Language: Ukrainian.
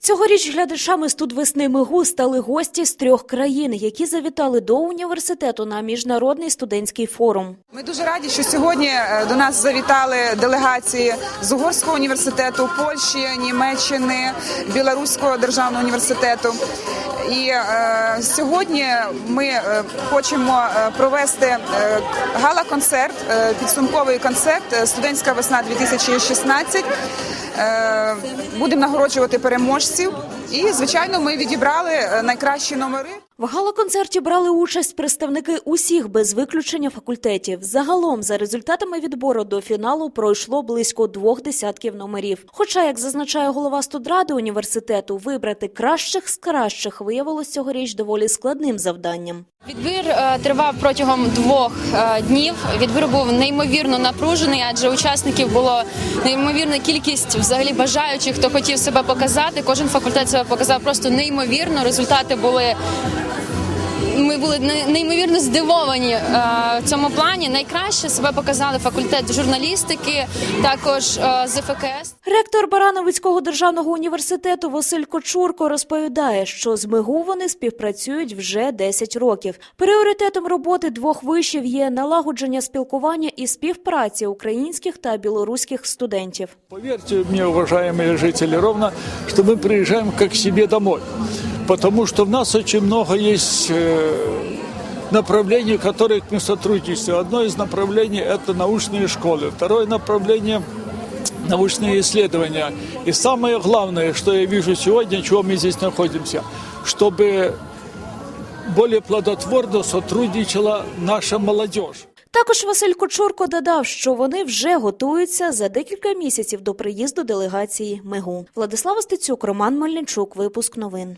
Цьогоріч глядачами студвесни МИГУ стали гості з трьох країн, які завітали до університету на міжнародний студентський форум. Ми дуже раді, що сьогодні е, до нас завітали делегації з Угорського університету, Польщі, Німеччини, Білоруського державного університету. І е, сьогодні ми е, хочемо е, провести гала-концерт, підсумковий концерт Студентська весна 2016. Е, будемо нагороджувати переможців. І звичайно, ми відібрали е, найкращі номери. В гала-концерті брали участь представники усіх без виключення факультетів. Загалом, за результатами відбору до фіналу пройшло близько двох десятків номерів. Хоча, як зазначає голова студради університету, вибрати кращих з кращих виявилось цьогоріч доволі складним завданням. Відбір е, тривав протягом двох е, днів. Відбір був неймовірно напружений, адже учасників було неймовірна кількість взагалі бажаючих, хто хотів себе показати. Кожен факультет себе показав просто неймовірно. Результати були. Ми були неймовірно здивовані е, в цьому плані. Найкраще себе показали факультет журналістики, також е, ЗФКС. Ректор Барановицького державного університету Василь Кочурко розповідає, що з МИГУ вони співпрацюють вже 10 років. Пріоритетом роботи двох вишів є налагодження спілкування і співпраці українських та білоруських студентів. Поверьте мне, уважаемые жители, ровно, что мы приезжаем как к себе домой Потому что в нас очень много есть э, направлений, которые мы сотрудничаем. Одно из направлений – это научные школы. Второе направление – научные исследования. И самое главное, что я вижу сегодня, чего мы здесь находимся, чтобы более плодотворно сотрудничала наша молодежь. Також Василь Кочурко додав, що вони вже готуються за декілька місяців до приїзду делегації МИГУ. Владислава Стецюк, Роман Мельничук, випуск новин.